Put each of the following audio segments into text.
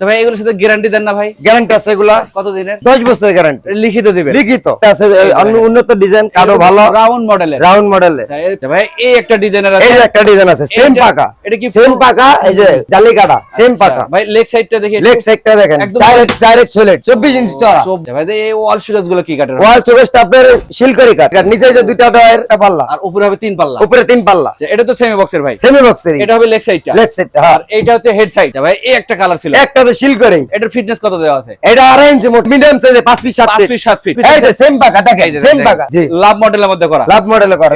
তো ভাই এগুলোর সাথে গ্যারান্টি দেন না ভাই। গ্যারান্টি আছে এগুলা। কত দিনের দশ বছরের গ্যারান্টি লিখিত দিবেন। লিখিত। আছে উন্নত ডিজাইন কারও ভালো। রাউন্ড মডেলের রাউন্ড মডেলের ভাই এই একটা ডিজাইনের আছে। এই একটা ডিজাইন আছে সেম পাকা। এটা কি সেম পাকা এই যে জালি কাটা সেম পাকা। ভাই লেগ সাইডটা দেখি লেগ সাইডটা দেখেন ডাইরেক্ট ডাইরেক্ট সোলেট 24 ইঞ্চি চড়া ভাই এই ওয়াল সুগাসগুলো কি কাটের ওয়াল চোখেসটা আপনার শিলকরি কাট আর নিচে যে দুইটা ডয়ের পাল্লা। আর উপরে হবে তিন পাল্লা। উপরে তিন পাল্লা। আচ্ছা, এটা তো সেমি বক্সের ভাই। সেমি বক্সের এটা হবে লেগ সাইডটা লেগ সাইডটা আর এটা হচ্ছে হেড সাইড ভাই এই একটা কালার ছিল। একটা তো শিলকরি এটার ফিটনেস কত দেওয়া আছে? এটা আড়াই ইঞ্চি মোট মিডিয়াম সাইজে 5 ফিট 7 পাঁচ ফিট ফিট সাত ফিট এই যে সেম পাকা দেখেন সেম পাকা জি। লাভ মডেলের মধ্যে করা। লাভ মডেলে করে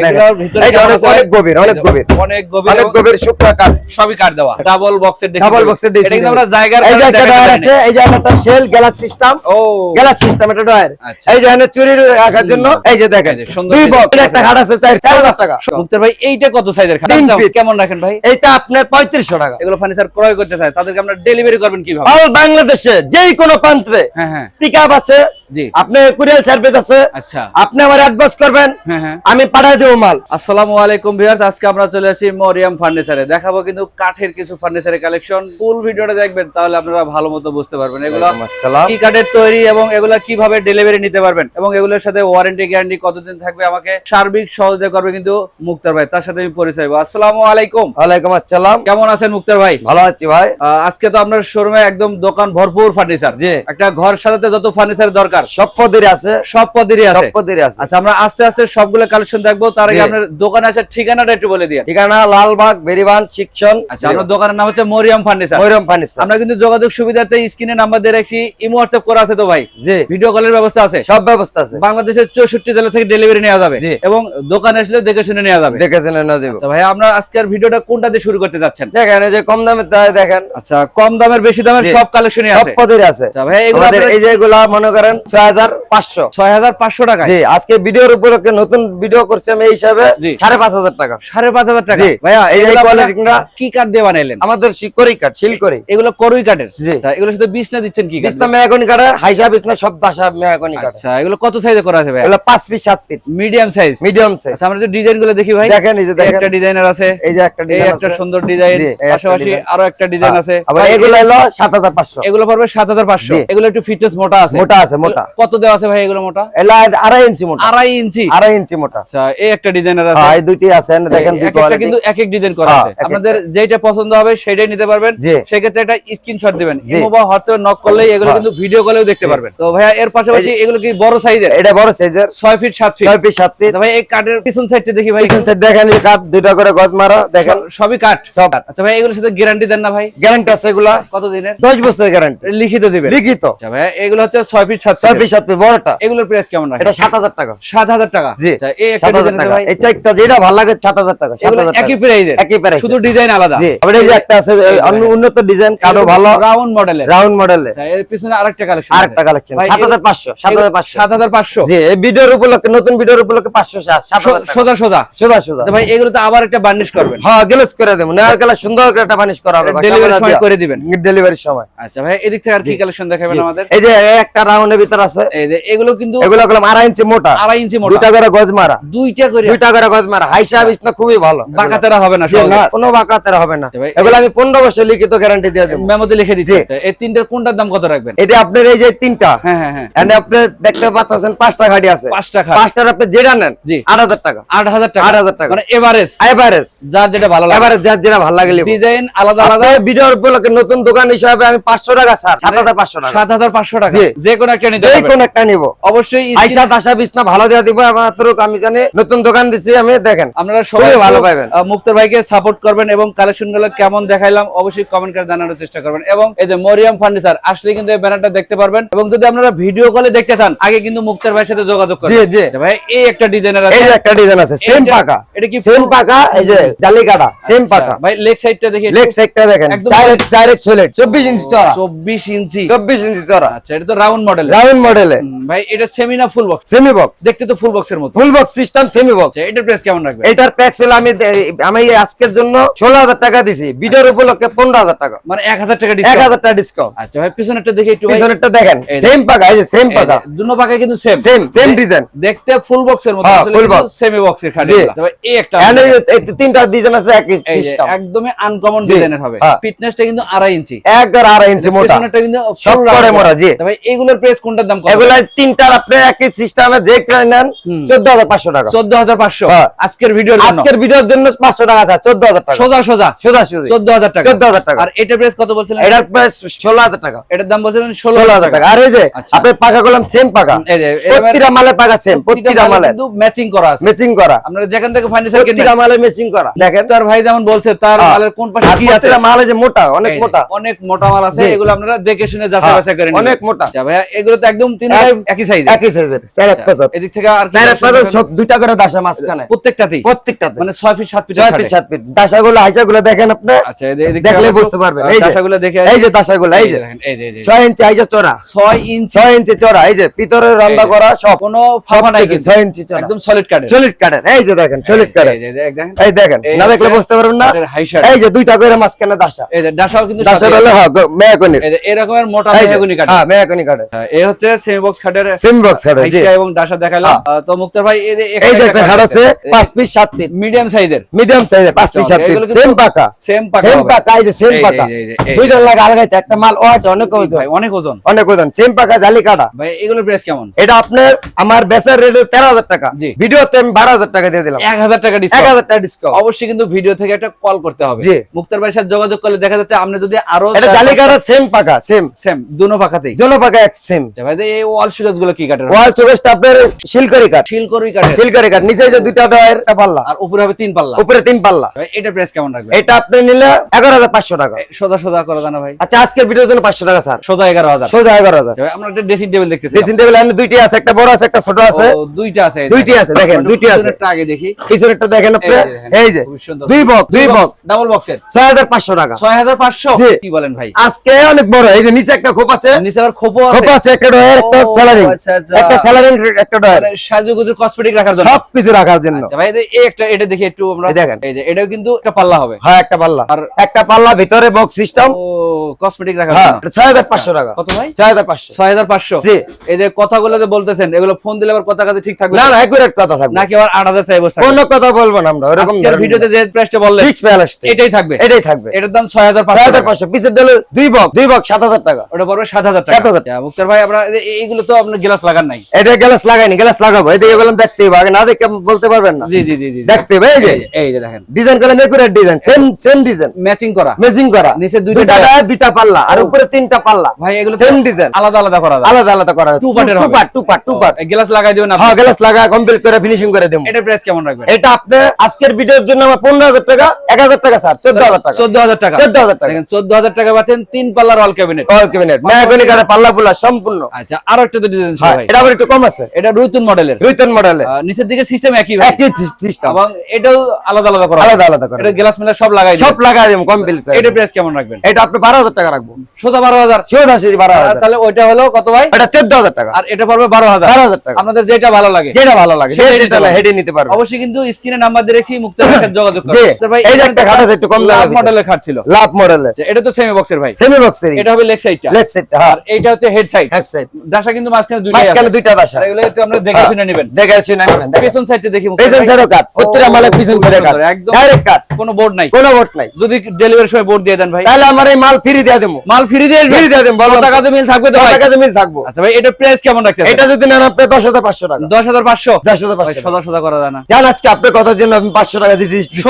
এই অনেক অনেক গভীর অনেক গভীর। অনেক গভীর অনেক গভীর শুকনা কাট সবই কাট দেওয়া। ডাবল বক্সের ডাবল বক্সের ডিসি এটা আমরা জায়গার এই যে একটা আছে এই যে একটা শেল গ্লাস সিস্টেম ও। গ্লাস সিস্টেম এটা ডয়ার আচ্ছা। এই যে এখানে চুরি রাখার জন্য এই যে দেখেন। দুই বক্স আছে। একটা খাট আছে 4000 টাকা। মুক্তার ভাই এইটা কত সাইজের খাট? কেমন রাখেন ভাই? এটা আপনার 3500 টাকা। এগুলো ফার্নিচার ক্রয় করতে চায় তাদেরকে আমরা ডেলিভারি করবেন কীভাবে? অল বাংলাদেশে যেই কোনো প্রান্তে হ্যাঁ হ্যাঁ। আছে আপনি কুরিয়ার সার্ভিস আছে। আচ্ছা। আপনি আমার অ্যাডভান্স করবেন। হ্যাঁ হ্যাঁ। আমি পাঠিয়ে দেবো মাল। আসসালামু আলাইকুম ভিউয়ার্স আজকে আমরা চলে আসি মরিয়াম ফার্নিচারে। দেখাবো কিন্তু কাঠের কিছু ফার্নিচারের কালেকশন। ফুল ভিডিওটা দেখবেন তাহলে আপনারা ভালো মতো বুঝতে পারবেন এগুলো কি কাঠের তৈরি এবং এগুলা কীভাবে ডেলিভারি নিতে পারবেন এবং এগুলোর সাথে ওয়ারেন্টি গ্যারান্টি কতদিন থাকবে আমাকে সার্বিক সহযোগিতা করবে কিন্তু মুক্তার ভাই তার সাথে আমি পরিচয় আসসালামু আলাইকুম। ওয়ালাইকুম আসসালাম। কেমন আছেন মুক্তার ভাই? ভালো আছি ভাই। আজকে তো আপনার শোরুমে একদম দোকান ভরপুর ফার্নিচার জি। একটা ঘর সাজাতে যত ফার্নিচার দরকার সব পদের আছে। সব পদেরই সব আছে পদের আছে। আচ্ছা আমরা আস্তে আস্তে সবগুলো কালেকশন দেখব। তার আগে আপনার দোকানে আসার ঠিকানাটা একটু বলে ঠিকানা লালবাগ বেরিবান শিক্ষণ আচ্ছা আপনার দোকানের নাম হচ্ছে মরিয়াম ফার্নিচার। ময়ূরম ফার্নিচার। আমরা কিন্তু যোগাযোগ সুবিধার্থে স্ক্রিনে নাম্বার দিয়ে রাখছি। ইমো হোয়াটসঅ্যাপ করা আছে তো ভাই? জি। ভিডিও কলের ব্যবস্থা আছে? সব ব্যবস্থা আছে। বাংলাদেশের চৌষট্টি জেলা থেকে ডেলিভারি নেওয়া যাবে। এবং দোকানে আসলে দেখে শুনে নেওয়া যাবে। দেখেছেন না দেব আচ্ছা ভাই আমরা আজকের ভিডিওটা কোনটা দিয়ে শুরু করতে যাচ্ছেন? দেখেন এই যে কম দামে তাই দেখেন। আচ্ছা কম দামের বেশি দামের সব কালেকশনই আছে। সব পদের আছে। আচ্ছা ভাই এগুলো এই যে এগুলা মনে করেন ছয় হাজার পাঁচশো। ছয় হাজার পাঁচশো টাকা জি আজকে ভিডিওর উপলক্ষে নতুন ভিডিও করছি আমি এই হিসাবে জি। সাড়ে পাঁচ হাজার টাকা। সাড়ে পাঁচ হাজার টাকা? ভাইয়া এই যে এগুলো আপনারা কোয়ালিটিটা কি কাঠ দিয়ে বানাইলেন? আমাদের শিকরি কাঠ শিলকরি এগুলো করুই কাঠের তা এগুলোর সাথে বিছনা দিচ্ছেন কি কাঠ বিছনা মেয়াগনি কাঠের হাইসা বিছনা সব বাসা মেয়াগনি কাঠ আচ্ছা এগুলো কত সাইজে করা আছে ভাই এগুলো পাঁচ ফিট সাত feet medium size medium size আমরা যে ডিজাইন দেখি ভাই। দেখেন এই যে দেখেন। একটা ডিজাইনার আছে। এই যে একটা এই ডিজাইন একটা সুন্দর ডিজাইন পাশাপাশি আরও একটা ডিজাইন আছে। আবার এগুলো হলো সাত হাজার পাঁচশো। এগুলো পড়বে সাত হাজার পাঁচশো। জি। এগুলো একটু ফিটনেস মোটা আছে। মোটা আছে মোটা। কত দেওয়া আছে ভাই এগুলো মোটা? এগুলো আড়াই ইঞ্চি মোটা। আড়াই ইঞ্চি? আড়াই ইঞ্চি মোটা। আচ্ছা এই একটা ডিজাইনার আছে? হ্যাঁ এই দুইটি আছে দেখেন দুই কোয়ালিটি কিন্তু এক এক ডিজাইন করা হ্যাঁ, আছে। আপনাদের যেটা পছন্দ হবে সেটাই নিতে পারবেন। সেক্ষেত্রে একটা স্ক্রিনশট দিবেন। ইমো বা হোয়াটসঅ্যাপে নক করলেই এগুলো হ্যাঁ। কিন্তু ভিডিও কলেও দেখতে পারবেন। তো ভাইয়া এর পাশাপাশি এগুলো কি বড় সাইজের এটা বড় সাইজের ছয় ফিট সাত ফিট ছয় পিস সাত পিস আচ্ছা ভাই এই কাঠের পিছন সাইডটা দেখি ভাই। পিছন side দেখেন এই কাঠ দুইটা করে গজ মারা দেখেন। সবই কাঠ সব আচ্ছা ভাই এগুলোর সাথে গ্যারান্টি দেন না ভাই। গ্যারান্টি আছে এগুলা। কত দিনের দশ বছরের গ্যারান্টি লিখিত দিবেন। লিখিত। আচ্ছা ভাই এগুলো হচ্ছে ছয় ফিট সাত ছয় পিস সাত পিস বড়টা। এগুলোর প্রাইস কেমন রাখেন? এটা সাত হাজার টাকা। সাত হাজার টাকা? জি এই একটা ডিজাইন টাকা। ভাই এই চারটা যেটা ভালো লাগে সাত হাজার টাকা সাত এগুলো হাজার টাকা। একই প্রাইজের একই প্রাইস শুধু ডিজাইন আলাদা। জি আবার এই যে একটা আছে অন্য উন্নত ডিজাইন কারও ভালো রাউন্ড মডেলের রাউন্ড মডেলের এর পিছনে আরেকটা কালেকশন আরেকটা কালেকশন সাত হাজার পাঁচশো সাত হাজার পাঁচশো। সাত হাজার পাঁচশো? জি এই ভিডিওর উপলক্ষে নতুন ভিডিওর উপলক্ষে। সোজা সোজা। সোজা সোজা। আচ্ছা ভাই এগুলো তো আবার একটা বার্নিশ করবেন। হ্যাঁ গ্লেজ করে দেবো। গেলে সুন্দর করে একটা বানিশ করা হবে ডেলিভারি সময় করে দিবেন। ডেলিভারির সময়। আচ্ছা ভাই এদিক থেকে আর কি কালেকশন দেখাবেন আমাদের? এই যে একটা রাউন্ডের ভিতর আছে। এই যে এগুলো কিন্তু এগুলো করলাম আড়াই ইঞ্চি মোটা। আড়াই ইঞ্চি মোটা। দুইটা করে গজ মারা। দুইটা করে। দুইটা করে গজ মারা। হাইসা বিছনা খুবই ভালো। বাঁকাতেরা হবে না জি, সহজে। না, কোনো বাঁকাতেরা হবে না। এগুলো আমি পনেরো বছর লিখিত গ্যারান্টি দিয়ে দেবো। মেমোতে লিখে দিচ্ছি এই তিনটার কোনটার দাম কত রাখবেন? এটা আপনার এই যে তিনটা। হ্যাঁ হ্যাঁ হ্যাঁ। আপনি দেখতে পাচ্ছেন পাঁচটা গাড়ি আছে। পাঁচটা পাঁচটার আপনি যেটা নেন জি। আট হাজার টাকা। আট হাজার টাকা। মানে এভারেজ এভারেজ যার যেটা ভালো লাগে। এভারেজ যার যেটা ভালো লাগে ডিজাইন আলাদা আলাদা। ভিডিওর উপলক্ষে নতুন দোকান হিসাবে আমি পাঁচশো টাকা স্যার সাত হাজার পাঁচশো টাকা। সাত হাজার পাঁচশো টাকা। যে কোনো একটা নিতে যে কোন একটা নিবো। অবশ্যই আইসা তাসা বিছনা ভালো দেওয়া দিব মাত্র আমি জানি নতুন দোকান দিচ্ছি আমি দেখেন আপনারা সবাই ভালো পাবেন। মুক্তার ভাইকে সাপোর্ট করবেন এবং কালেকশনগুলো কেমন দেখাইলাম অবশ্যই কমেন্ট করে জানানোর চেষ্টা করবেন। এবং এই যে মরিয়াম ফার্নিচার আসলে কিন্তু এই ব্যানারটা দেখতে পারবেন। এবং যদি আপনারা ভিডিও কলে দেখতে চান আগে কিন্তু মুক্তার ভাইয়ের সাথে যোগাযোগ করবেন। জি ভাই এই একটা ডিজাইনার আছে। একটা ডিজাইন আছে সেম পাকা। এটা কি সেম পাকা এই যে জালি কাটা সেম আচ্ছা, পাকা। ভাই লেগ সাইডটা দেখি লেগ সাইডটা দেখেন ডাইরেক্ট ডাইরেক্ট সোলেট 24 ইঞ্চি চড়া চব্বিশ ইঞ্চি 24 ইঞ্চি চড়া আচ্ছা এটা তো রাউন্ড মডেল নতুন মডেলে ভাই এটা সেমি না ফুল বক্স সেমি বক্স দেখতে তো ফুল বক্সের মতো। Full box system semi box এটার প্রাইস কেমন রাখবে এটার প্যাক ছিল আমি আমি আজকের জন্য ষোলো হাজার টাকা দিছি। ভিডিওর উপলক্ষে পনেরো হাজার টাকা। মানে এক হাজার টাকা ডিসকাউন্ট হাজার টাকা ডিসকাউন্ট আচ্ছা ভাই পিছনেরটা দেখে একটু পিছনেরটা দেখেন। সেম পাকা এই যে সেম পাকা। দুনো পাকা কিন্তু সেম সেম সেম ডিজাইন দেখতে ফুল বক্সের মতো। হ্যাঁ, আসলে full box। সেমি বক্সের খালি। তবে এই একটা তিনটা ডিজাইন আছে একই সিস্টেম একদমই আনকমন ডিজাইনের হবে। হ্যাঁ। ফিটনেসটা কিন্তু আড়াই ইঞ্চি। একবার আড়াই ইঞ্চি মোটা। পিছনেরটা কিন্তু সব করে মোটা, জি। তবে এইগুলোর প্রাইস কোনটার দাম এগুলা তিনটার আপনি একই সিস্টেমে যে নেন হুম। চোদ্দ হাজার পাঁচশো টাকা। চোদ্দ হাজার পাঁচশো। হ্যাঁ। আজকের ভিডিওর জন্য? আজকের ভিডিওর জন্য পাঁচশো টাকা স্যার চোদ্দ হাজার টাকা। সোজা সোজা। সোজা সোজা। চোদ্দ হাজার টাকা। চোদ্দ হাজার টাকা। আর এটা প্রাইস কত বলছিলেন? এটার প্রাইস ষোলো হাজার টাকা। এটার দাম বলছিলেন ষোলো ষোলো হাজার টাকা। আর এই যে আচ্ছা। আপনি পাকা করলাম সেম পাকা। এই যে প্রতিটা মালে পাকা সেম প্রতিটা মালে কিন্তু ম্যাচিং করা আছে। ম্যাচিং করা। আপনারা যেখান থেকে ফার্নিচার কিনবেন প্রতিটা মালে ম্যাচিং করা। দেখেন। তার ভাই যেমন বলছে তার হ্যাঁ। মালের কোন পাশে কি আছে? মালে যে মোটা অনেক মোটা। অনেক মোটা মাল আছে এগুলো আপনারা দেখে শুনে যাচাই হ্যাঁ, বাছাই করে অনেক মোটা। আচ্ছা ভাইয়া এগুলো তো একদম তিন একই সাইজ একই সাইজের চার এক পাঁচ এদিক থেকে আর চার এক পাঁচ সব দুইটা করে দাসা মাঝখানে প্রত্যেকটাতেই প্রত্যেকটাতে মানে ছয় ফিট সাত ফিট ছয় ফিট সাত ফিট দাসাগুলো হাইচাগুলো দেখেন আপনি আচ্ছা এদিক দেখলে বুঝতে পারবেন এই দাসাগুলো দেখে এই যে দাসাগুলো এই যে এই যে এই ছয় ইঞ্চি হাইজা চড়া ছয় ইঞ্চি ছয় ইঞ্চি চড়া এই যে ভিতরে রান্না করা সব কোনো ফাঁপা নাই সবকিছু কিন্তু ছয় ইঞ্চি চড়া একদম সলিড কাটে সলিড কাটেন এই যে দেখেন সলিড কাটেন এই দেখেন এই না দেখলে বুঝতে পারবেন না এই যে দুইটা করে মাঝখানে দাসা এই যে ডাসাও কিন্তু দাসা সাথে- হ্যাঁ যে এরকমের মোটা মেহগনি কাটে হ্যাঁ মেয়াকনি কাটে হ্যাঁ, এই হচ্ছে সেমি বক্স খাটের সিম বক্স কাটে জি এবং ডাসা দেখালাম। হ্যাঁ। তো মুক্তার ভাই এই যে একটা খাট আছে পাঁচ পিস সাত পিস মিডিয়াম সাইজের মিডিয়াম সাইজের পাঁচ পিস সাত পিস কিন্তু সেম পাকা। সেম পাকা সেম পাকা এই যে সেম পাকা। দুইজন লাগে আলাদাইতে একটা মাল ওয়াট অনেক ওজন। ভাই অনেক ওজন। অনেক ওজন। সেম পাকা জালি কাটা। ভাই এগুলোর প্রাইস কেমন? এটা আপনার আমার বেচার রেট তেরো হাজার টাকা। ভিডিওতে আমি বারো হাজার টাকা দিয়ে দিলাম। এক হাজার টাকা ডিসকাউন্ট হাজার টাকা ডিসকাউন্ট অবশ্যই কিন্তু ভিডিও থেকে একটা কল করতে হবে। জি। মুক্তার ভাইয়ের সাথে যোগাযোগ করলে দেখা যাচ্ছে আপনি যদি আরও এটা জালি কাটা সেম পাকা সেম সেম দুনো পাখাতেই জল পাকা এক সেম ভাই এই ওয়াল সুগাজগুলো কি কাঠের? ওয়াল চৌবেশটা আপনার শিলকরি কাঠ। শিল করুই শিলকরি কাঠ। নিচে যে দুইটা ডয়ের পাল্লা। আর উপরে হবে তিন পাল্লা। উপরে তিন পাল্লা। এটা প্রাইস কেমন রাখবে এটা আপনি নিলে এগারো হাজার পাঁচশো টাকা। সোজা সোজা করে জানা ভাই। আচ্ছা আজকের ভিডিওর জন্য পাঁচশো টাকা স্যার। সোজা এগারো হাজার। সোজা এগারো হাজার। ভাই, আমরা একটা ড্রেসিং টেবিল দেখতেছি। ড্রেসিং টেবিল এখানে দুইটি আছে একটা বড় আছে একটা ছোট আছে। ও, দুইটা আছে। দুইটি আছে, দেখেন, দুইটি আছে। পিছনেরটা আগে দেখি। পিছনেরটা দেখেন আপনি। এই যে দেখেন, এই যে খুবই সুন্দর। দুই বক্স দুই বক্স ডাবল বক্সের ছয় হাজার পাঁচশো টাকা। ছয় হাজার পাঁচশো? জি। কি বলেন ভাই? আজকে অনেক বড় এই যে নিচে একটা খোপ আছে। নিচে আবার খোপ আছে। আছে একটা ডয়ের একটা স্যালারিং আচ্ছা, আচ্ছা। একটা স্যালারিং একটা ডয়ের মানে কসমেটিক রাখার জন্য। সব কিছু রাখার জন্য। আচ্ছা ভাই এই একটা এটা দেখি একটু আমরা। দেখেন। এই যে এটাও কিন্তু একটা পাল্লা হবে। হ্যাঁ একটা পাল্লা। আর- একটা পাল্লা ভিতরে বক্স সিস্টেম কসমেটিক রাখার হ্যাঁ জন্য। টাকা। কত ভাই? জি। এই যে কথাগুলো যে বলতেছেন এগুলো ফোন দিলে আবার কথা কাছে ঠিক থাকবে না? না একুরেট কথা থাকবে। নাকি আবার আট হাজার চাই বসে কোনো কথা বলব না আমরা আজকের ভিডিওতে যে প্রাইসটা বললেন এটাই থাকবে। এটাই থাকবে। এটার দাম ছয় হাজার পাঁচশো। পিসের ডলে দুই বক্স দুই বক্স সাত হাজার টাকা। ওটা পড়বে সাত হাজার টাকা। 7,000 মুক্তার ভাই আমরা এইগুলো তো আপনার গ্লাস লাগান নাই। এটা গ্লাস লাগাইনি গ্লাস লাগাবো। এদিকে বললাম দেখতে হবে আগে না দেখে বলতে পারবেন না। জি জি জি দেখতে হবে এই যে। এই যে- দেখেন। ডিজাইন করলাম accurate design same same design. Matching করা। মেজিং করা। নিচে দুইটা দুইটা পাল্লা আর উপরে তিনটা পাল্লা। ভাই এগুলো সেম ডিজাইন আলাদা আলাদা করা আলাদা আলাদা করা টু পার্টের two part two part two part glass লাগাই দিবেন আপনি। হ্যাঁ গ্লাস লাগা কমপ্লিট করে ফিনিশিং করে দেবো। এটার প্রাইস কেমন রাখবেন? এটা আপনি আজকের ভিডিওর জন্য আমার পনেরো হাজার টাকা এক হাজার টাকা স্যার চোদ্দ হাজার টাকা। চোদ্দ হাজার টাকা। চোদ্দ হাজার টাকা। দেখেন চোদ্দ হাজার টাকা পাচ্ছেন তিন পাল্লার all cabinet all cabinet mahogany কাঠে পাল্লা পুল্লা সম্পূর্ণ। আচ্ছা আরও একটা ডিজাইন ভাই। এটা আবার একটু কম আছে। এটা রুতুন মডেলের রুইতন মডেলে নিচের দিকে সিস্টেম একই ভাই। একই সিস্টেম এবং এটাও আলাদা আলাদা করা। আলাদা আলাদা করে। এটা গ্লাস মেলা সব লাগাই সব লাগাই দেবো কমপ্লিট করে। প্রাইস কেমন রাখবেন? এটা আপনি বারো হাজার টাকা রাখব। সোজা বারো হাজার। চোদ্দ আশি তাহলে ওইটা হলো কত ভাই? এটা চোদ্দ হাজার টাকা। আর এটা পড়বে বারো হাজার। টাকা। আপনাদের যেটা ভালো লাগে। যেটা ভালো লাগে সেটা নিতে পারবে। হেডে নিতে পারবে অবশ্যই কিন্তু স্ক্রিনে নাম্বার দিয়ে রেখেছি মুক্তার সাথে যোগাযোগ করুন। ভাই এই যে একটা খাট আছে একটু কম দামের মডেলের খাট ছিল। লাভ মডেলে আচ্ছা, এটা তো সেমি বক্সের ভাই। সেমি বক্সের এটা হবে লেগ সাইডটা লেগ হ্যাঁ। আর এইটা হচ্ছে হেড সাইড সাইড ডাসা কিন্তু মাঝখানে দুইটাই মাঝখানে দুইটা দাসা। এগুলো একটু আমরা দেখে শুনে নেবেন। দেখে শুনে নেবেন দেখেন। পেছন দেখি মুক্তার সাইডও কাট প্রত্যেকটা মালে পিছন সাইডে কাট একদম ডাইরেক্ট কাট কোনো বোর্ড নাই। কোনো ভোট নাই। যদি ডেলিভারির সময় বোর্ড দিয়ে দেন ভাই। তাহলে আমার এই মাল ফ্রি দিয়ে দেবো। মাল ফ্রি দিয়ে ফ্রি দিয়ে দেবো বলো। টাকাতে মিল থাকবে তো ভাই? টাকাতে মিল থাকব। আচ্ছা ভাই এটা প্রাইস কেমন রাখতে এটা যদি নেন আপনি টাকা। করা যায় না। জান আজকে আপনার কথার জন্য আমি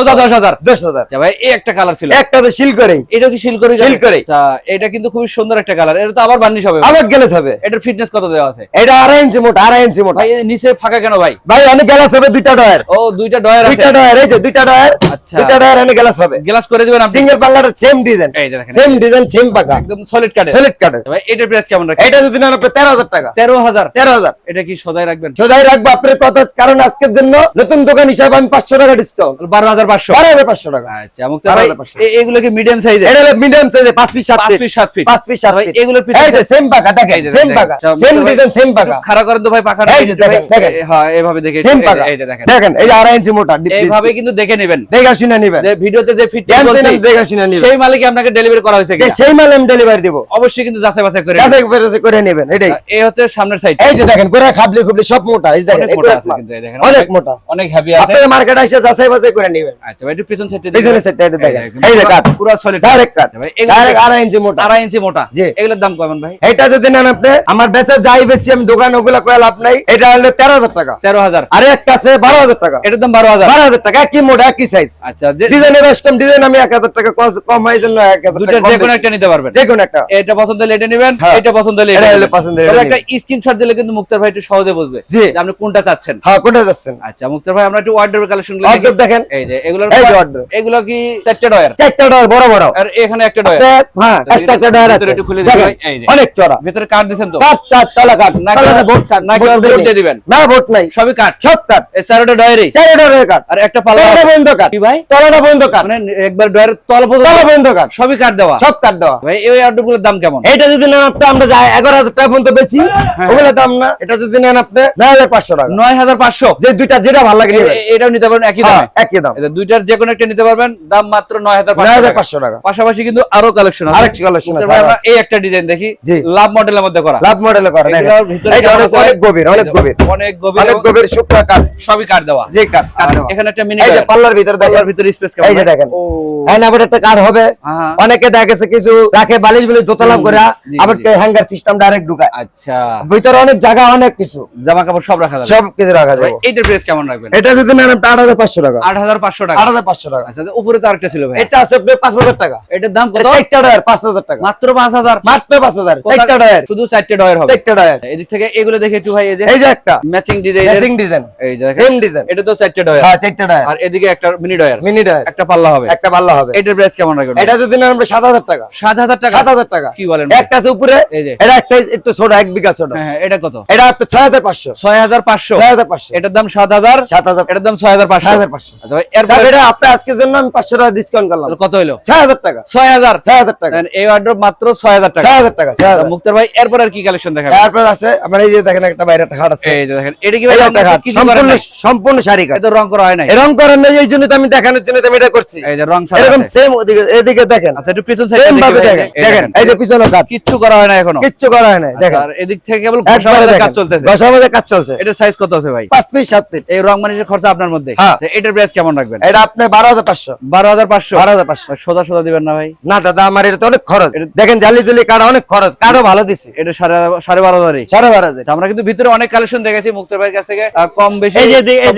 টাকা আচ্ছা ভাই এই একটা কালার ছিল। একটা তো শিল করে এটা কি শিল করে শিল করে। আচ্ছা এটা কিন্তু খুবই সুন্দর একটা কালার এটা তো আবার বার্নিশ হবে আবার গ্যালাস হবে এটার ফিটনেস কত দেওয়া আছে? এটা আড়াই ইঞ্চি মোটা আড়াই ইঞ্চি মোটা। ভাই নিচে ফাঁকা কেন ভাই? ভাই অনেক গ্যালাস হবে দুইটা ডয়ার ও দুইটা ডয়ার আছে? দুইটা ডয়ার এই যে দুইটা ডয়ার আচ্ছা। দুইটা ডয়ার এনে গ্যালাস হবে। গ্লাস করে দিবেন আপনি? সিঙ্গেল পাল্লার সেম ডিজাইন এই যে দেখেন। সেম ডিজাইন সেম পাকা। একদম সলিড কাটে সলিড কাটে ভাই এটার প্রাইস কেমন রাখেন এটা যদি নেন আপনি তেরো হাজার টাকা। তেরো হাজার? তেরো হাজার। এটা কি সদাই রাখবেন? সোজাই রাখব আপনার কথা কারণ আজকের জন্য নতুন দোকান হিসাবে আমি পাঁচশো টাকা ডিসকাউন্ট বারো হাজার পাঁচশো। বারো হাজার পাঁচশো টাকা। আচ্ছা মুক্তা ভাই 12,500 এগুলো কি মিডিয়াম সাইজ এটা মিডিয়াম সাইজে পাঁচ পিস সাত পাঁচ পিস ফিট সাত ফিট পাঁচ পিস সাত ভাই, ফিট এগুলোর এই যে সেম পাকা দেখেন সেম পাকা সেম ডিজাইন সেম পাকা। খাড়া করেন তো ভাই পাখা এই যে দেখেন, দেখেন। হ্যাঁ এভাবে দেখে সেম পাকা। এই যে দেখেন। দেখেন এই যে আড়াই ইঞ্চি মোটা এইভাবে কিন্তু দেখে নেবেন। দেখা শুনে নিবেন। যে ভিডিওতে যে ফিট বলছি দিলাম, শুনে নিবেন। সেই মালিক আপনাকে ডেলিভারি করা হয়েছে কিনা? সেই মাল আমি ডেলিভারি দিব। অবশ্যই কিন্তু যাচাই বাছাই করে যাচাই বাছাই করে নেবেন এটাই। এই হচ্ছে সামনের সাইড এই যে দেখেন করে খাবলি খুবলি সব মোটা এই দেখেন অনেক মোটা করে আছে মাল। কিন্তু এই দেখেন অনেক হেভি আছে। আপনারা মার্কেটে এসে যাচাই বাছাই করে নেবেন। আচ্ছা ভাই একটু পিছন সাইডে পিছনের side টা দেখেন। এই যে কাঠ। পুরো সলিড ডাইরেক্ট কাট ভাই, এগুলো ডাইরেক্ট দেখেন। আড়াই ইঞ্চি মোটা। আড়াই ইঞ্চি মোটা। জি। এগুলোর দাম কেমন ভাই? এটা যদি নেন আপনি আমার বেচা যাই বেশি আমি দোকান ওগুলা কয়ে লাভ নাই। এটা হলো তেরো হাজার টাকা। তেরো হাজার। আর একটা আছে বারো হাজার টাকা। এটার দাম বারো হাজার। বারো হাজার টাকা একই মোটা একই সাইজ আচ্ছা ডিজাইনের কাস্টম ডিজাইন আমি এক হাজার টাকা কম- কম হয় জন্য এক হাজার যে কোনো একটা নিতে পারবেন। যে কোনো একটা। এটা পছন্দ হলে এটা নেবেন হ্যাঁ। এটা পছন্দ হলে এটা হলে পছন্দ হলে একটা স্ক্রিনশট দিলে কিন্তু মুক্তার ভাই একটু সহজে বুঝবে যে আপনি কোনটা চাচ্ছেন। হ্যাঁ কোনটা যাচ্ছেন আচ্ছা মুক্তার ভাই আমরা একটু ওয়ার্ডের কালেকশনগুলো অর্ডার দেখেন। এই যে এগুলোর এই যে order। এগুলো কি চারটে ডয়ার চারটা ডর বড় বড়। আর এখানে একটা ডয়ার হ্যাঁ একটা ডর আছে। একটু খুলে দেখেন, এই যে। অনেক চড়া। ভিতরে কার্ড দিছেন তো কাট কাট তলা কাট নাকি ভোট কাট নাকি ভোট ভোট দিয়ে দিবেন? না ভোট নাই। সবই কাট সব কাট। এই চারোটা ডয়ারই চারি ডরের কাট। আর একটা পাল্লা তলাটা বন্ধ কাট। ভাই? তলাটা বন্ধ কাট। মানে একবার ডয়ারের তলা পর্যন্ত বন্ধ কাট। সবই কাট দেওয়া। সব কাট দেওয়া। ভাই এই অর্ডার দাম কেমন? এটা যদি নেন আপনি আমরা যাই এগারো হাজার টাকা পর্যন্ত বেশি। দাম না। এটা যদি নেন আপনি নয় হাজার পাঁচশো টাকা। নয় হাজার পাঁচশো? যে দুইটা যেটা ভালো লাগে এটাও নিতে পারবেন একই হ্যাঁ, একই দাম। দুইটার যে কোনো একটা নিতে পারবেন দাম মাত্র নয় হাজার নয় হাজার পাঁচশো পাঁচশো টাকা। পাশাপাশি কিন্তু আরও কালেকশন আছে। আরেকটি আছে, আরও এই একটা ডিজাইন দেখি। লাভ মডেলের মধ্যে করা। লাভ মডেলে করে এই অনেক গভীর অনেক গভীর। অনেক গভীর অনেক গভীর শুকনা কাঠ। সবই কাট দেওয়া। যে কাঠ কাঠ। এখানে একটা মিনি এই যে পাল্লার ভিতরে পাল্লার ভিতরে স্পেস এই যে দেখেন। হ্যাঁ আবার একটা কাঠ হবে। অনেকে দেখা গেছে কিছু রাখে বালিশ বালিশ দোতলা করে আবার হ্যাঙ্গার সিস্টেম ডাইরেক্ট ঢুকায়। আচ্ছা। ভিতরে অনেক জায়গা অনেক কিছু। জামা কাপড় সব রাখা যাবে। সব কিছু রাখা যাবে। এইটার প্রাইস কেমন রাখবেন? এটা যদি হাজার পাঁচশো টাকা। আট হাজার পাঁচশো টাকা। আট হাজার পাঁচশো টাকা। আচ্ছা উপরে তো আরেকটা ছিল ভাই। এটা আছে আপনার পাঁচ হাজার টাকা। এটার দাম কত? এটা চারটা ডয়ার পাঁচ হাজার টাকা। মাত্র পাঁচ হাজার। মাত্র পাঁচ হাজার। চারটা ডয়ার শুধু চারটে ডয়ার হবে। চারটা ডয়ার এদিক থেকে এগুলো দেখে একটু ভাই এই যে এই যে একটা ম্যাচিং ডিজাইন ড্রেসিং ডিজাইন এই যে সেম ডিজাইন এটা তো চারটে ডয়ার হ্যাঁ চারটা ডয়ার আর এদিকে একটা মিনি ডয়ার মিনি ডয়ার একটা পাল্লা হবে। একটা ভালো হবে। এটার প্রাইস কেমন রাখবেন? এটা যদি নেন আমরা সাত হাজার টাকা। সাত হাজার টাকা? সাত হাজার টাকা। কি বলেন একটা আছে উপরে এটা এক সাইজ একটু ছোট এক বিঘা ছোট। হ্যাঁ হ্যাঁ, এটা কত? এটা এটার দাম এটার দাম পাঁচশো। আচ্ছা ভাই, এরপরে এটা আপনার আজকের জন্য আমি পাঁচশো টাকা ডিসকাউন্ট করলাম। কত ছয় হাজার টাকা। ছয় হাজার। টাকা। এই অর্ডার মাত্র টাকা। টাকা মুক্তার ভাই এরপর কি কালেকশন দেখাবেন? তারপর আছে আমার এই যে দেখেন একটা বাইরে একটা খাট আছে। এই যে দেখেন এটা কি ভাই একটা খাট সম্পূর্ণ সম্পূর্ণ শাড়ি কাট এটা রং করা হয় নাই। এরকম করেন না এই জন্য তো আমি দেখানোর জন্য আমি এটা করছি। এই যে রং ছাড়া এরকম সেম ওদিকে এদিকে দেখেন। আচ্ছা একটু পিছন সাইড ভাবে দেখেন দেখেন এই যে কাট কিচ্ছু করা হয় না এখনও। কিচ্ছু করা হয় না দেখেন। আর এদিক থেকে কেবল কাজ চলতেছে। কাজ চলছে। এটার সাইজ কত আছে ভাই? পাঁচ পিস সাত পিস এই রং মানুষের খরচা আপনার মধ্যে। হ্যাঁ। এটার প্রাইস কেমন রাখবেন? এটা আপনি বারো হাজার পাঁচশো। বারো হাজার পাঁচশো? বারো হাজার পাঁচশো। সোজা সোজা দিবেন না ভাই? না দাদা আমার এটা তো অনেক খরচ। দেখেন জালি জুলি কাটা অনেক খরচ। কারও ভালো দিচ্ছে এটা সাড়ে বারো হাজারই। সাড়ে বারো হাজার। আমরা কিন্তু ভিতরে অনেক কালেকশন দেখেছি মুক্তার ভাইয়ের কাছ থেকে কম বেশি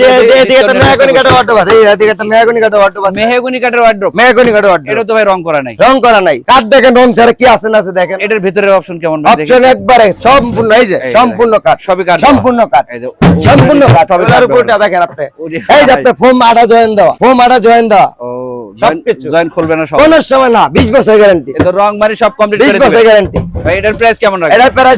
মেহগনি চেষ্টা কাটা ওয়ার্ডরোব আছে এই এদিকে একটা মেহগনি কাটা ওয়ার্ডরোব আছে করছি। মেহগনি কাঠের ওয়ার্ড্রপ মেহগনি কাটা ওয়ার্ডরোব এটা তো ভাই রং করা নাই। রং করা নাই। কাঠ দেখেন রং ছাড়া কি আছে না আছে দেখেন। এটার ভিতরে অপশন কেমন অপশন একবারে সম্পূর্ণ এই যে সম্পূর্ণ কাঠ। সবই কাঠ সম্পূর্ণ কাঠ। এই যে সম্পূর্ণ কাঠ। ওটার কাঠ উপরটা দেখেন আপনি। এই যে আপনি ফোম আটা জয়েন দেওয়া ফোম আটা জয়েন দেওয়া। জয়েন খুলবে না সব। সময় না বিশ বছর গ্যারান্টি এটা রং মারি সব কমপ্লিট বিশ করে বছর গ্যারান্টি ভাই এটার প্রাইস কেমন রাখবেন এটা প্রায়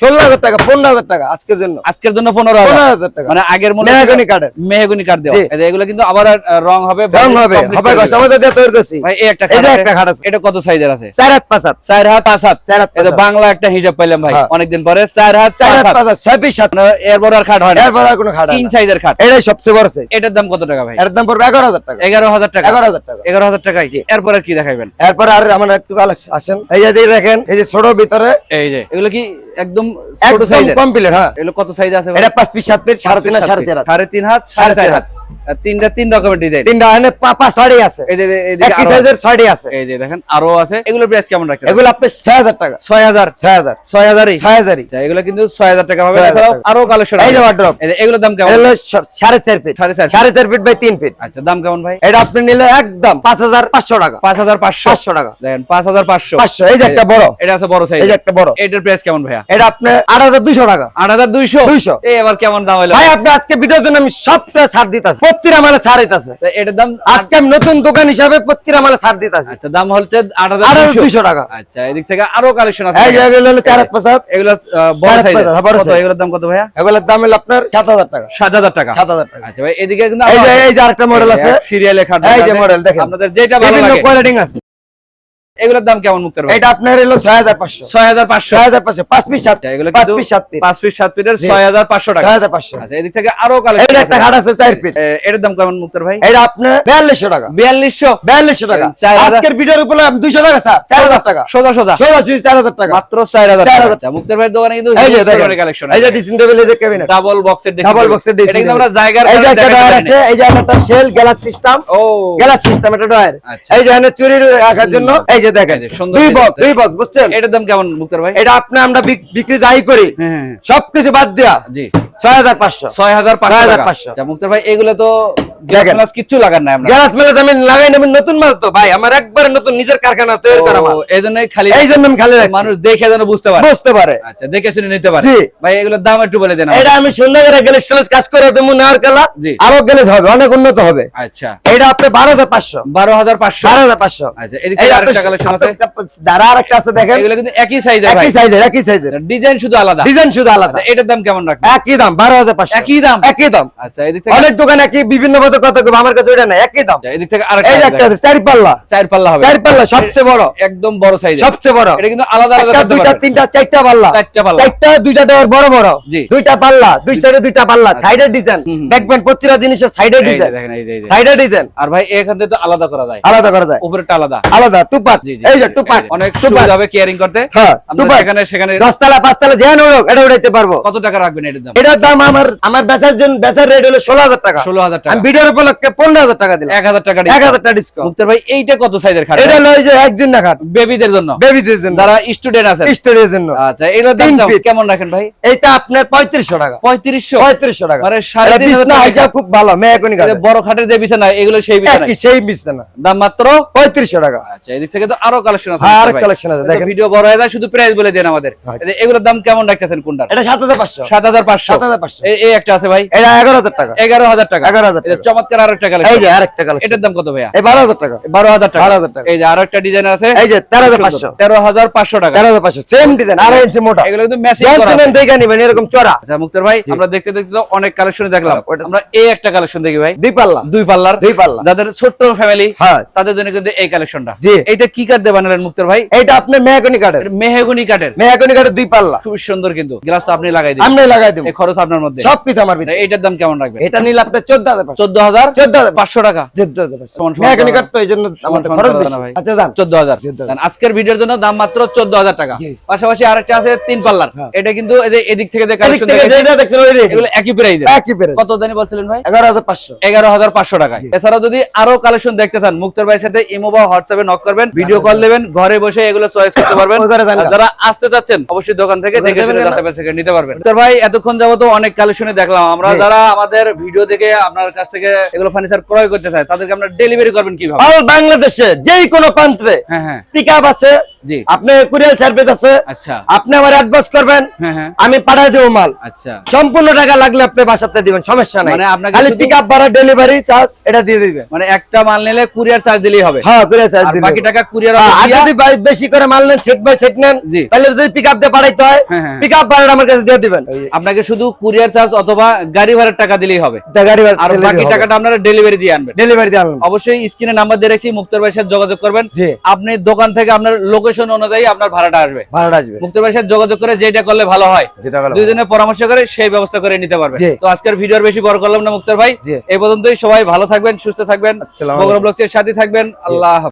ষোলো টাকা পনেরো হাজার টাকা আজকের জন্য। আজকের জন্য পনেরো পনেরো হাজার হাজার টাকা। মানে আগের মেহগনি কাঠের মেহগনি কাঠ দেওয়া। জি। এগুলো কিন্তু আবার রং হবে রং হবে। হবে গো, দিবে। দিয়ে তৈরি করছি। ভাই এই একটা খাট একটা খাট আছে। এটা কত সাইজের আছে? চার হাত পাঁচ হাত। চার হাত পাঁচ হাত। চার হাত এটা বাংলা একটা হিসাব পাইলাম ভাই হ্যাঁ। অনেকদিন পরে চার হাত চার হাত হাত। পাঁচ হাত ছয় পিস সাত। মানে এরপর আর খাট হয় না। এরপর আর কোনো খাট তিন সাইজের খাট এটাই সবচেয়ে বড় সাইজ এটার দাম কত টাকা ভাই? এটার দাম পড়বে এগারো হাজার টাকা। এগারো হাজার টাকা। এগারো হাজার টাকা। এগারো হাজার টাকাই এরপরে আর কি দেখাবেন এরপরে আর আমার একটু কালেকশন আসেন। এই যে দেখেন এই যে ছোট ভিতরে। এই যে এগুলো কি একদম ছোট একদম কমপ্লিট হ্যাঁ। এগুলো কত সাইজ আছে এটা পাঁচ পিস সাত পিস সাড়ে তিন হাত, সাড়ে চার হাত। সাড়ে তিন হাত। সাড়ে চার হাত। তিনটা তিন রকমের ডিজাইন তিনটা পাঁচ ছয়টি আছে। এই যে একই সাইজের আছে। এই যে দেখেন আরও আছে। এগুলোর প্রাইস কেমন এগুলো আপনি ছয় হাজার টাকা। ছয় হাজার। ছয় হাজার। ছয় হাজারই? ছয় হাজারই। আচ্ছা, এগুলো কিন্তু ছয় হাজার টাকা হবে। এছাড়াও আরও কালেকশন এই যে। এগুলোর দাম কেমন? সাড়ে চার ফিট সাড়ে চার feet। সাড়ে চার ফিট বাই তিন ফিট আচ্ছা দাম কেমন ভাই? এটা আপনি নিলে একদম পাঁচ হাজার পাঁচশো টাকা। পাঁচ হাজার পাঁচশো। পাঁচশো টাকা। দেখেন পাঁচ হাজার পাঁচশো। পাঁচশো এই যে একটা বড়। এটা আছে বড় সাইজ এই যে একটা বড়। এটার প্রাইস কেমন ভাইয়া? এটা আপনি আট হাজার দুইশো টাকা। আট হাজার দুইশো? 200 এই এবার কেমন দাম হলো? ভাই আপনি আজকে ভিডিওর জন্য আমি সবটা ছাড় দিতেছি। প্রতিটা মালে ছাড় দিতেছে। এটার দাম আজকে আমি নতুন দোকান হিসাবে প্রতিটা মালে ছাড় দিতেছি। আচ্ছা দাম হচ্ছে আট হাজার হাজার দুইশো টাকা। আচ্ছা এদিক থেকে আরও কালেকশন আছে। এগুলো হলো চার হাত পাঁচ হাত। এগুলো বড় সাইজ কত? এগুলোর দাম কত ভাইয়া? এগুলোর দাম হলো আপনার সাত হাজার টাকা। সাত হাজার টাকা। সাত হাজার টাকা। আচ্ছা ভাই এদিকে কিন্তু এই যে এই যে আরেকটা মডেল আছে। সিরিয়ালে খাট এই যে মডেল দেখেন। আপনাদের যেটা ভালো লাগে। কোয়ালিটি আছে। এগুলোর দাম কেমন মুক্তার ভাই? এটা আপনার হলো ছয় হাজার পাঁচশো। ছয় হাজার পাঁচশো। ছয় হাজার পাঁচশো পাঁচ পিস সাত আচ্ছা, এগুলো পাঁচ কিন্তু পিস সাত পিস। পাঁচ ফিট সাত ফিটের জি। ছয় হাজার পাঁচশো টাকা। ছয় হাজার পাঁচশো। আচ্ছা এদিক থেকে আরও কালেকশন যে একটা খাট আছে চার ফিট। এটার দাম কেমন মুক্তার ভাই? এটা আপনার বিয়াল্লিশশো টাকা। বিয়াল্লিশশো? বিয়াল্লিশশো টাকা। আজকের ভিডিওর উপরে আমি দুইশো টাকা স্যার। চার হাজার টাকা। সোজা সোজা। চার হাজার টাকা। মাত্র চার হাজার চার টাকা। আচ্ছা, মুক্তার ভাইয়ের দোকানে কিন্তু এই যে দেখেন। কালেকশন এই যে টেবিল এই যে ক্যাবিনেট ডাবল বক্সের ডাবল বক্সের এটা আমরা জায়গার এই যে একটা ডয়ার আছে এই যে একটা সেল গ্লাস সিস্টেম ও। গ্লাস সিস্টেম এটা ডয়ার আচ্ছা। এই যে এখানে চুরি রাখার জন্য এই এই যে দেখেন দুই। বক্স দুই বক্স বুঝছেন? এটার দাম কেমন মুক্তার ভাই? এটা আপনি আমরা বিক্রি যাই করি হ্যাঁ হ্যাঁ, হ্যাঁ। সবকিছু বাদ দিয়া জি। ছয় হাজার পাঁচশো। ছয় হাজার পাঁচশো টাকা। 6,500 মুক্তার ভাই এগুলো তো দেখেন। গ্লাস লাগান না আমরা। গ্লাস আমি লাগাই নেবেন নতুন মাল তো ভাই। আমার একবারে নতুন নিজের কারখানা তৈরি করা মাল। এই খালি এই আমি খালি রাখছি। মানুষ দেখে যেন বুঝতে পারে। বুঝতে পারে। আচ্ছা দেখে শুনে নিতে পারে। জি। ভাই এগুলোর দাম একটু বলে দেন এটা আমি সুন্দর করে গ্যালেজ ট্যালেজ কাজ করে দেবো নেওয়ার কালা। আরও গ্যালেজ হবে অনেক উন্নত হবে। আচ্ছা। এটা আপনি আচ্ছা এদিকে আরেকটা কালেকশন আছে। দাঁড়া আরেকটা আছে দেখেন। এগুলো কিন্তু একই সাইজের একই সাইজের একই সাইজের ডিজাইন শুধু আলাদা। ডিজাইন শুধু আলাদা। এটার দাম কেমন রাখবেন? একই দাম বারো হাজার পাঁচশো। একই দাম? একই দাম। আচ্ছা এদিক অনেক দোকান একই বিভিন্ন মতো কত আমার কাছে না একই দাম। আচ্ছা, এদিক থেকে এই একটা আরেকটা আছে চার পাল্লা। চার পাল্লা হবে। চার পাল্লা সবচেয়ে বড়। একদম বড় সাইজ সবচেয়ে বড়। এটা কিন্তু আলাদা আলাদা দুইটা তিনটা চারটা পাল্লা। চারটা পাল্লা। চারটা দুইটা বড় বড়। দুইটা পাল্লা দুই সাইডে দুইটা পাল্লা। সাইডের ডিজাইন হুম। দেখবেন প্রতিটা জিনিসের সাইডের ডিজাইন। সাইডের ডিজাইন আর ভাই এখান থেকে তো আলাদা করা যায়। আলাদা করা যায়। উপরেরটা আলাদা। আলাদা এই যে। অনেক টুপাক সুবিধা হবে কেয়ারিং করতে। হ্যাঁ টুপাক সেখানে সেখানে দশতলা পাঁচতলা যেন হোক এটা উঠাইতে পারব। কত টাকা রাখবেন এটার দাম? এটার দাম আমার আমার বেচার জন্য বেচার রেট হলো ষোলো হাজার টাকা। ষোলো হাজার টাকা। আমি ভিডিওর উপলক্ষে পনেরো হাজার টাকা দিলাম। এক হাজার টাকা এক হাজার টাকা ডিসকাউন্ট মুক্তার ভাই এইটা কত সাইজের খাট? এটা হলো যে একজন না খাট। বেবিদের জন্য? বেবিদের জন্য। যারা স্টুডেন্ট আছেন। স্টোরের জন্য। আচ্ছা এগুলোর দাম কেমন- রাখেন ভাই? এটা আপনার পঁয়ত্রিশশো টাকা। পঁয়ত্রিশশো? পঁয়ত্রিশশো টাকা। মানে সাড়ে তিন হাজার। খুব ভালো মেয়াকনি বড় খাটের যে বিছানা এগুলো সেই বিছানা সেই বিছনা। দাম মাত্র পঁয়ত্রিশশো টাকা। আচ্ছা এদিক থেকে তো আরও কালেকশন আছে হ্যাঁ, ভাই। collection আছে, দেখেন। ভিডিও বড় হয়ে যায় শুধু প্রাইস বলে দেন আমাদের। এগুলোর দাম কেমন রাখতেছেন কোনটা এটা সাত হাজার পাঁচশো। সাত হাজার পাঁচশো। সাত হাজার পাঁচশো। এই একটা আছে ভাই? এটা এগারো হাজার টাকা। এগারো হাজার টাকা। 11,000 এই যে টাকা। চমৎকার আরও একটা এই কালেকশন যে আরেকটা কালেকশন এটার দাম কত ভাইয়া? এই বারো হাজার টাকা। বারো হাজার টাকা। 12,000 টাকা। এই যে আরও একটা ডিজাইন আছে। এই যে তেরো হাজার পাঁচশো। তেরো হাজার পাঁচশো টাকা। তেরো হাজার পাঁচশো। সেম ডিজাইন ইঞ্চি মোটা। এগুলো কিন্তু করা। দেখে নিবেন এরকম চড়া। আচ্ছা মুক্তার ভাই আমরা দেখতে দেখতে তো অনেক কালেকশন দেখলাম। আমরা এই একটা কালেকশন দেখি ভাই। দুই পাল্লা। দুই পাল্লার। দুই পাল্লা। যাদের ছোট্ট ফ্যামিলি হ্যাঁ। তাদের জন্য কিন্তু এই কালেকশনটা জি। এটা কি কাঠ দিয়ে বানালেন মুক্তার ভাই? এইটা আপনার মেয়াকনি কাঠের। এটা মেহগনি কাঠের। মেয়াকনি কাঠের দুই পাল্লা। খুব সুন্দর কিন্তু। গ্লাস তো আপনি লাগাই দিন আমরা লাগাই দেবো। এই খরচ আপনার মধ্যে। সবকিছু আমার ভিতরে। এইটার দাম কেমন রাখবেন? এটা নিলে আপনার চোদ্দ হাজার পাঁচশো। চোদ্দ হাজার চোদ্দ পাঁচশো টাকা। চোদ্দ হাজার পাঁচশো। সমান সমান মেয়াকনি করা কাঠ তো এই জন্য আমাদের সমান খরচ করা বেশি। না ভাই। যান। চোদ্দ হাজার। 14,000 আজকের ভিডিওর জন্য দাম মাত্র চোদ্দ হাজার টাকা। পাশাপাশি আরেকটা আছে তিন পাল্লার। হ্যাঁ। এটা কিন্তু এদিক থেকে একই প্রাইজে একই পেরে কত বলছিলেন ভাই? এগারো হাজার পাঁচশো। এগারো হাজার পাঁচশো টাকায়। এছাড়াও যদি আরও কালেকশন দেখতে চান মুক্তার ভাইয়ের সাথে ইমো বা হোয়াটসঅ্যাপে নক করবেন ভিডিও কল দেবেন ঘরে বসে এগুলো চয়েস করতে পারবেন। যারা আসতে চাচ্ছেন অবশ্যই দোকান থেকে দেখে নিতে পারবেন। মুক্তার ভাই এতক্ষণ যাবত অনেক কালেকশনে দেখলাম। আমরা যারা আমাদের ভিডিও দেখে আপনার কাছ থেকে এগুলো ফার্নিচার ক্রয় করতে চায় তাদেরকে আমরা ডেলিভারি করবেন কীভাবে? বাংলাদেশে যেই কোনো প্রান্তে হ্যাঁ হ্যাঁ। পিক আপ আছে জি। আপনি কুরিয়ার সার্ভিস আছে আচ্ছা। আপনি আমার অ্যাডভান্স করবেন হ্যাঁ হ্যাঁ। আমি পাঠাই দেবো মাল। আচ্ছা। সম্পূর্ণ টাকা লাগলে আপনি বাসাতে দিবেন সমস্যা নাই। মানে আপনাকে খালি ভাড়া ডেলিভারি চার্জ এটা দিয়ে দিবেন মানে একটা মাল নিলে কুরিয়ার চার্জ দিলেই হবে। হ্যাঁ কুরিয়ার চার্জ বাকি টাকা কুরিয়ার আর যদি বেশি করে মাল নেন সেট বাই সেট নেন তাহলে যদি দিয়ে পাঠাইতে হয় হ্যাঁ, হ্যাঁ। আমার কাছে দিয়ে দিবেন। আপনাকে শুধু কুরিয়ার চার্জ অথবা গাড়ি ভাড়ার টাকা দিলেই হবে। গাড়ি আর বাকি টাকাটা আপনারা ডেলিভারি দিয়ে আনবেন। ডেলিভারি দিয়ে আনলাম অবশ্যই স্ক্রিনে নাম্বার দিয়ে রাখছি মুক্তার ভাইয়ের সাথে যোগাযোগ করবেন। আপনি দোকান থেকে আপনার লোকেশন অনুযায়ী আপনার ভাড়াটা আসবে। ভাড়াটা আসবে। মুক্তার ভাইয়ের সাথে যোগাযোগ করে যেটা করলে ভালো হয়। যেটা জনের পরামর্শ করে সেই ব্যবস্থা করে নিতে পারবে। তো আজকের ভিডিওর বেশি বড় করলাম না মুক্তার ভাই। এই পর্যন্তই সবাই ভালো থাকবেন সুস্থ থাকবেন। ব্লগসের সাথে থাকবেন। আল্লাহ।